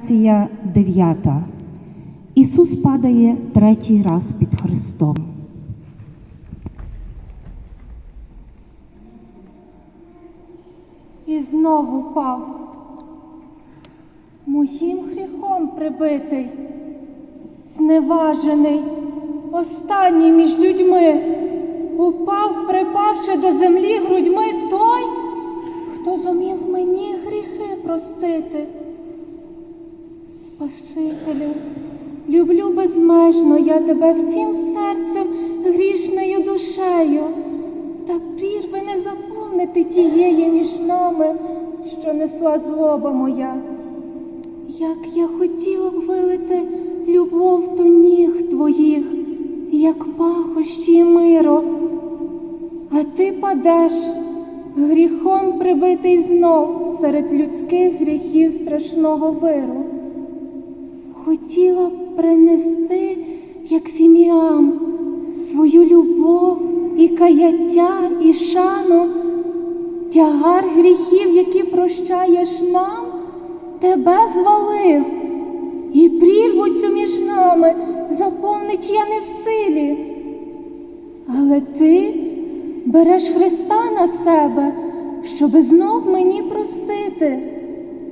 Лекція 9. Ісус падає третій раз під Христом. І знову пав. Моїм гріхом прибитий, зневажений, останній між людьми, упав, припавши до землі грудьми той, хто зумів мені гріхи простити. Спасителю, люблю безмежно я тебе всім серцем, грішною душею, та прірви не заповнити тієї між нами, що несла злоба моя. Як я хотіла б вилити любов до ніг твоїх, як пахощі миру, а ти падеш, гріхом прибитий знов серед людських гріхів страшного виру. Хотіла б принести, як фіміам, свою любов і каяття, і шану, тягар гріхів, які прощаєш нам, тебе звалив, і прірву цю між нами заповнить я не в силі. Але ти береш Христа на себе, щоби знов мені простити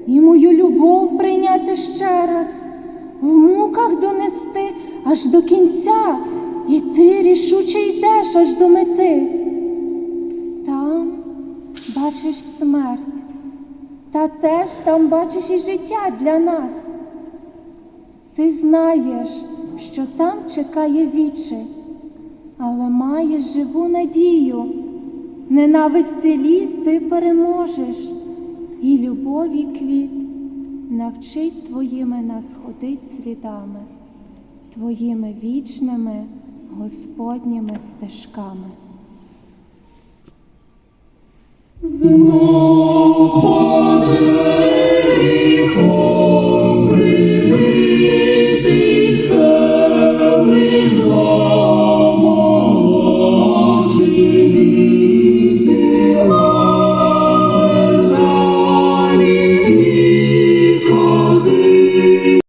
і мою любов прийняти ще раз, в муках донести аж до кінця, і ти рішуче йдеш аж до мети. Там бачиш смерть, та теж там бачиш і життя для нас. Ти знаєш, що там чекає віче, але маєш живу надію. Ненависті літ ти переможеш, і любові квіт навчить твоїми нас ходить слідами, твоїми вічними Господніми стежками. Знову